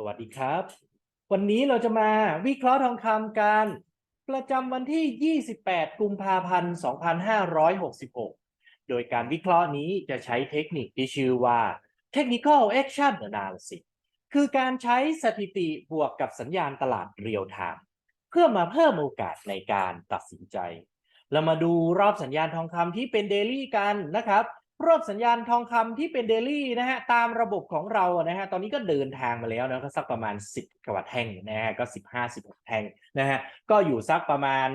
สวัสดีครับ วันนี้เราจะมาวิเคราะห์ทองคำกัน ประจำวันที่ 28 กุมภาพันธ์ 2566 โดยการวิเคราะห์นี้จะใช้เทคนิคที่ชื่อว่า Technical Action Analysis คือการใช้สถิติบวกกับสัญญาณตลาดเรียลไทม์เพื่อมาเพิ่มโอกาสในการตัดสินใจ เรามาดูรอบสัญญาณทองคำที่เป็นเดลี่กันนะครับ รอบสัญญาณทองคำที่เป็นเดลี่นะฮะตามระบบของเราอะนะฮะตอนนี้ก็เดินทางมาแล้วนะก็สักประมาณ 10กว่าแท่งนะฮะก็ 15 16แท่งนะฮะก็อยู่สักประมาณ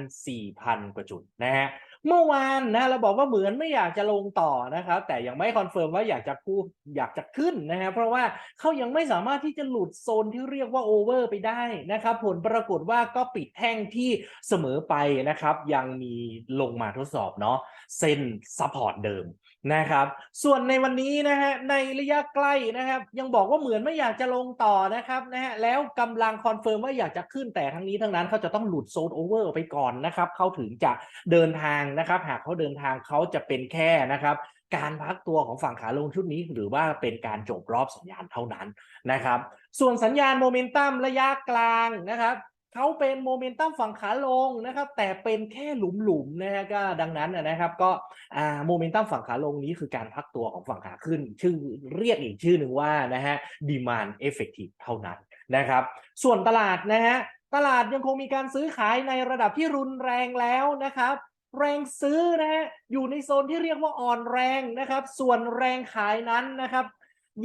4,000 กว่าจุดนะฮะเมื่อวานนะเราบอกว่าเหมือนไม่อยากจะลงต่อนะครับแต่ยังไม่คอนเฟิร์มว่าอยากจะพูดอยากจะขึ้นนะฮะเพราะว่าเขายังไม่สามารถที่จะหลุดโซนที่เรียกว่าโอเวอร์ไปได้นะครับผลปรากฏว่าก็ปิดแท่งที่เสมอไปนะครับยังมีลงมาทดสอบเนาะเส้นซัพพอร์ตเดิม นะครับ ส่วนในวันนี้นะฮะในระยะใกล้นะครับ ยังบอกว่าเหมือนไม่อยากจะลงต่อนะครับนะฮะแล้วกำลังคอนเฟิร์มว่าอยากจะขึ้นแต่ทั้งนี้ทั้งนั้นเขาจะต้องหลุดโซนโอเวอร์ไปก่อนนะครับเขาถึงจะเดินทางนะครับ หากเขาเดินทางเขาจะเป็นแค่นะครับการพักตัวของฝั่งขาลงชุดนี้ หรือว่าเป็นการจบรอบสัญญาณเท่านั้นนะครับ ส่วนสัญญาณโมเมนตัมระยะกลางนะครับ เขาเป็นโมเมนตัมฝั่งขาลงนะครับ แต่เป็นแค่หลุมๆนะฮะก็ดังนั้นนะครับ ก็อ่าโมเมนตัมฝั่งขาลงนี้คือการพักตัวของฝั่งขาขึ้น ชื่อเรียกอีกชื่อหนึ่งว่านะฮะ demand effective เท่านั้นนะครับ ส่วนตลาดนะฮะตลาดยังคงมีการซื้อขายในระดับที่รุนแรงแล้วนะครับแรงซื้อนะฮะอยู่ในโซนที่เรียกว่าอ่อนแรงนะครับ ส่วนแรงขายนั้นนะครับ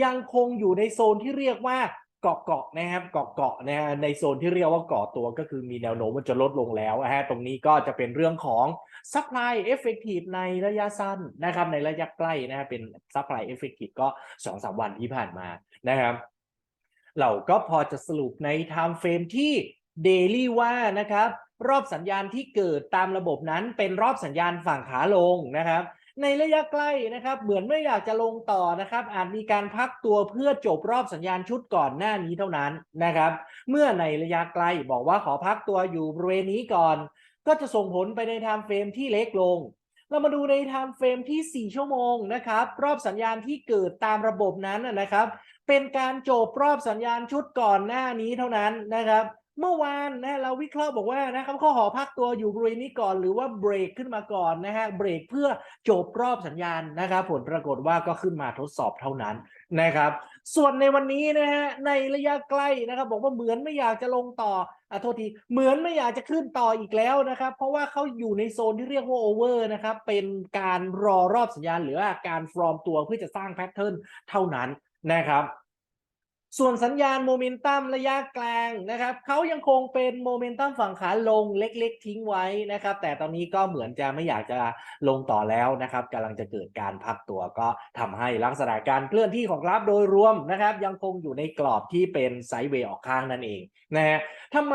ยังคงอยู่ในโซนที่เรียกว่า เกาะเกาะนะครับเกาะเกาะนะฮะในโซนที่เรียกว่าเกาะตัวก็คือมีแนวโน้มมันจะลดลงแล้วนะฮะตรงนี้ก็จะเป็นเรื่องของ supply effective ในระยะสั้นนะครับในระยะใกล้นะฮะเป็น supply effective ก็สองสามวันที่ผ่านมานะครับ เราก็พอจะสรุปใน time frame ที่ daily ว่านะครับ รอบสัญญาณที่เกิดตามระบบนั้นเป็นรอบสัญญาณฝั่งขาลงนะครับ ในระยะใกล้นะครับ เหมือนไม่อยากจะลงต่อนะครับ อาจมีการพักตัวเพื่อจบรอบสัญญาณชุดก่อนหน้านี้เท่านั้นนะครับ เมื่อในระยะไกลบอกว่าขอพักตัวอยู่บริเวณนี้ก่อน ก็จะส่งผลไปในไทม์เฟรมที่เล็กลง เรามาดูในไทม์เฟรมที่ 4 ชั่วโมงนะครับ รอบสัญญาณที่เกิดตามระบบนั้นนะนะครับ เป็นการจบรอบสัญญาณชุดก่อนหน้านี้เท่านั้นนะครับ เมื่อวานนะเราวิเคราะห์บอกว่านะครับเข้อหอพักตัวอยู่บริเวณนี้ก่อนหรือว่าเบรกขึ้นมาก่อนนะฮะเบรกเพื่อจบรอบสัญญาณนะครับ ผลปรากฏว่าก็ขึ้นมาทดสอบเท่านั้นนะครับ ส่วนในวันนี้นะฮะในระยะใกล้นะครับ บอกว่าเหมือนไม่อยากจะลงต่ออะโทษทีเหมือนไม่อยากจะขึ้นต่ออีกแล้วนะครับ เพราะว่าเขาอยู่ในโซนที่เรียกว่าโอเวอร์นะครับเป็นการรอรอบสัญญาณหรือว่าการฟอร์มตัวเพื่อจะสร้างแพทเทิร์นเท่านั้นนะครับ ส่วนสัญญาณโมเมนตัมระยะกลางนะครับเขายังคงเป็นโมเมนตัมฝั่งขาลงเล็กๆ ทิ้งไว้นะครับ แต่ตอนนี้ก็เหมือนจะไม่อยากจะลงต่อแล้วนะครับกำลังจะเกิดการพักตัวก็ทำให้ลักษณะการเคลื่อนที่ของกราฟโดยรวมนะครับ ยังคงอยู่ในกรอบที่เป็นไซด์เวย์ออกข้างนั่นเองนะฮะทำไม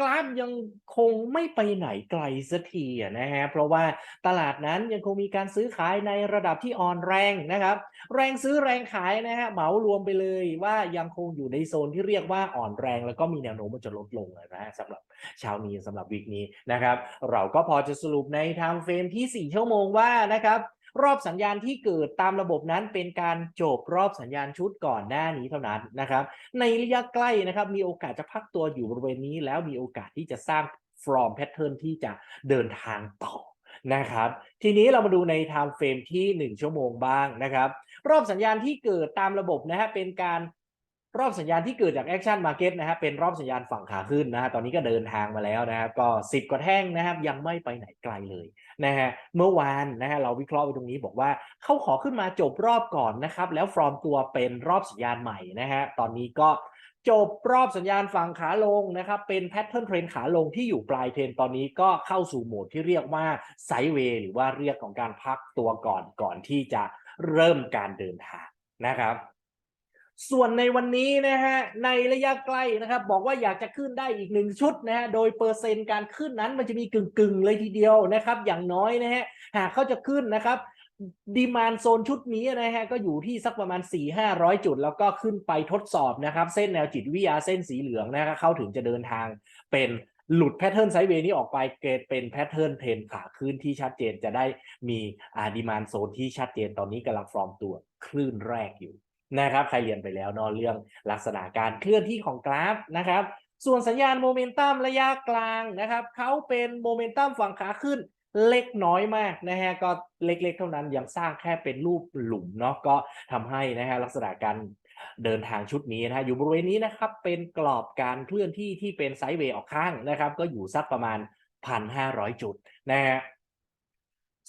กราฟยังคงไม่ไปไหนไกลสักทีนะฮะเพราะว่าตลาดนั้นยังคงมีการซื้อขายในระดับที่อ่อนแรงนะครับ แรงซื้อแรงขายนะฮะเหมารวมไปเลยว่ายังคงอยู่ในโซนที่เรียกว่าอ่อนแรง แล้วก็มีแนวโน้มมันจะลดลงนะฮะสำหรับเช้านี้สำหรับวีคนี้นะครับ เราก็พอจะสรุปในไทม์เฟรมที่ 4 ชั่วโมงว่านะครับ รอบสัญญาณที่เกิดตามระบบนั้นเป็นการจบรอบสัญญาณชุดก่อนหน้านี้เท่านั้นนะครับ ในระยะใกล้นะครับมีโอกาสจะพักตัวอยู่บริเวณนี้แล้วมีโอกาสที่จะสร้าง from pattern ที่จะเดินทางต่อนะครับ ทีนี้เรามาดูใน time frame ที่ 1 ชั่วโมงบ้างนะครับ รอบสัญญาณที่เกิดตามระบบนะฮะเป็นการ รอบสัญญาณที่เกิดจาก Action Market นะฮะเป็นรอบสัญญาณฝั่งขาขึ้นนะฮะตอนนี้ก็เดินทางมาแล้วนะครับก็ 10 กว่าแท่งนะครับยังไม่ไปไหนไกลเลยนะฮะเมื่อวานนะฮะเราวิเคราะห์ไปตรงนี้บอกว่าเขาขอขึ้นมาจบรอบก่อนนะครับแล้วฟอร์มตัวเป็นรอบสัญญาณใหม่นะฮะตอนนี้ก็จบรอบสัญญาณฝั่งขาลงนะครับ เป็นแพทเทิร์นเทรนขาลงที่อยู่ปลายเทรนตอนนี้ก็เข้าสู่โหมดที่เรียกว่าไซเวย์หรือว่าเรียกของการพักตัวก่อนก่อนที่จะเริ่มการเดินทางนะครับ ส่วนในวันนี้นะฮะในระยะใกล้นะครับ บอกว่าอยากจะขึ้นได้อีกหนึ่งชุดนะฮะโดยเปอร์เซ็นต์การขึ้นนั้นมันจะมีกึ่งๆเลยทีเดียวนะครับ อย่างน้อยนะฮะหากเขาจะขึ้นนะครับดีมานโซนชุดนี้นะฮะก็อยู่ที่สักประมาณ 4 5 0 0 จุด แล้วก็ขึ้นไปทดสอบนะครับ เส้นแนวจิตวิทยาเส้นสีเหลืองนะครับเขาถึงจะเดินทางเป็นหลุดแพทเทิร์นไซด์เวย์นี้ออกไปเกตเป็นแพทเทิร์นเทรนขาขึ้นที่ชัดเจนจะได้มีอ่าดีมานโซนที่ชัดเจนตอนนี้กำลังฟอร์มตัวคลื่นแรกอยู่ นะครับ ใครเรียนไปแล้วเนอะเรื่องลักษณะการเคลื่อนที่ของกราฟนะครับ ส่วนสัญญาณโมเมนตัมระยะกลางนะครับเขาเป็นโมเมนตัมฝั่งขาขึ้นเล็กน้อยมากนะฮะก็เล็กๆ เท่านั้นยังสร้างแค่เป็นรูปหลุมเนาะก็ทำให้นะฮะลักษณะการเดินทางชุดนี้นะฮะอยู่บริเวณนี้นะครับเป็นกรอบการเคลื่อนที่ที่เป็นไซด์เวย์ออกข้างนะครับ ก็อยู่สักประมาณ 1,500 จุดนะฮะ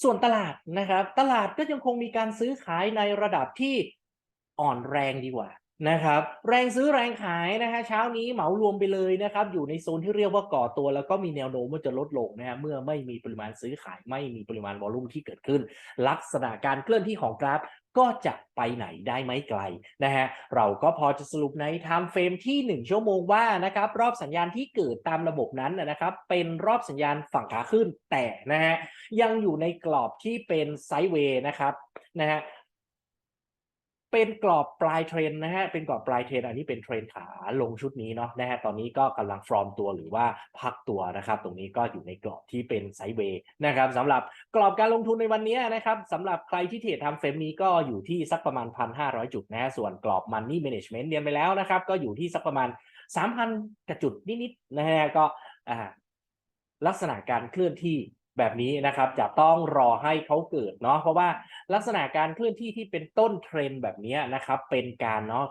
ส่วนตลาดนะครับ ตลาดก็ยังคงมีการซื้อขายในระดับที่ อ่อนแรงดีกว่านะครับ แรงซื้อแรงขายนะฮะเช้านี้เหมารวมไปเลยนะครับ อยู่ในโซนที่เรียกว่าก่อตัว แล้วก็มีแนวโน้มว่าจะลดลงนะฮะเมื่อไม่มีปริมาณซื้อขายไม่มีปริมาณวอลุ่มที่เกิดขึ้น ลักษณะการเคลื่อนที่ของกราฟก็จะไปไหนได้ไม่ไกลนะฮะเราก็พอจะสรุปใน time frame ที่ 1 ชั่วโมงว่านะครับรอบสัญญาณที่เกิดตามระบบนั้นนะนะครับเป็นรอบสัญญาณฝั่งขาขึ้นแต่นะฮะยังอยู่ในกรอบที่เป็นไซด์เวย์นะครับนะฮะ เป็นกรอบปลายเทรนนะฮะ เป็นกรอบปลายเทรนอันนี้เป็นเทรนขาลงชุดนี้เนาะนะฮะ ตอนนี้ก็กำลังฟอร์มตัวหรือว่าพักตัวนะครับ ตรงนี้ก็อยู่ในกรอบที่เป็นไซด์เวย์นะครับสำหรับกรอบการลงทุนในวันนี้นะครับสำหรับใครที่เทรดทำเฟรมนี้ก็อยู่ที่สักประมาณ 1,500 จุดนะฮะ ส่วนกรอบ Money Management เรียนไปแล้วนะครับ ก็อยู่ที่สักประมาณ 3,000กระจุดนิดๆนะฮะ ก็อ่าลักษณะการเคลื่อนที่ แบบนี้นะครับจะต้องรอให้เขาเกิดเนาะเพราะว่าลักษณะการเคลื่อนที่ที่เป็นต้นเทรนแบบนี้นะครับเป็นการเนาะ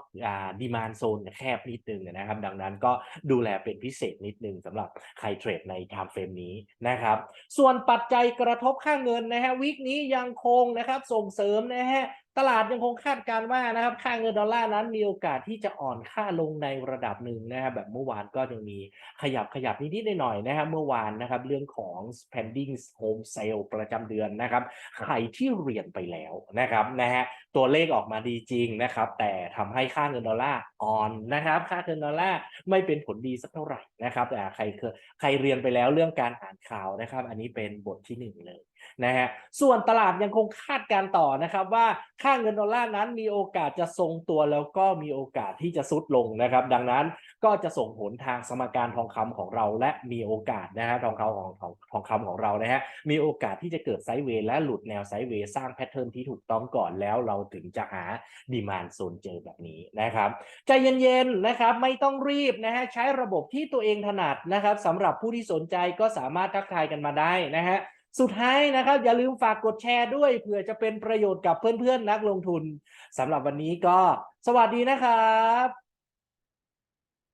ดีมานโซนแคบนิดนึงนะครับ ดังนั้นก็ดูแลเป็นพิเศษนิดนึงสำหรับใครเทรดในไทม์เฟรมนี้นะครับ ส่วนปัจจัยกระทบค่าเงินนะฮะวิกนี้ยังคงนะครับส่งเสริมนะฮะ ตลาดยังคงคาดการณ์ว่านะครับค่าเงินดอลลาร์นั้นมีโอกาสที่จะอ่อนค่าลงในระดับหนึ่งนะครับแบบเมื่อวานก็ยังมีขยับขยับนิดๆหน่อยๆนะครับเมื่อวานนะครับเรื่องของ spending home sale ประจำเดือนนะครับใครที่เรียนไปแล้วนะครับนะฮะตัวเลขออกมาดีจริงนะครับแต่ทำให้ค่าเงินดอลลาร์อ่อนนะครับค่าเงินดอลลาร์ไม่เป็นผลดีสักเท่าไหร่นะครับแต่ใครเคยใครเรียนไปแล้วเรื่องการอ่านข่าวนะครับ อันนี้เป็นบทที่หนึ่งเลยนะฮะส่วนตลาดยังคงคาดการต่อนะครับว่าค่าเงินดอลลาร์นั้นมีโอกาสจะทรงตัวแล้วก็มีโอกาสที่จะซุดลงนะครับ ดังนั้นก็จะส่งผลทางสมการทองคำของเรา และมีโอกาสนะฮะทองคำของของทองคำของเรานะฮะมีโอกาสที่จะเกิดไซด์เวย์และหลุดแนวไซด์เวย์สร้างแพทเทิร์นที่ถูกต้องก่อนแล้วเราถึงจะหาดีมานโซนเจอแบบนี้นะครับใจเย็นๆนะครับไม่ต้องรีบนะฮะใช้ระบบที่ตัวเองถนัดนะครับสำหรับผู้ที่สนใจก็สามารถทักทายกันมาได้นะฮะ สุดท้ายนะครับ อย่าลืมฝากกดแชร์ด้วยเผื่อจะเป็นประโยชน์กับเพื่อนๆนักลงทุนสำหรับวันนี้ก็สวัสดีนะครับ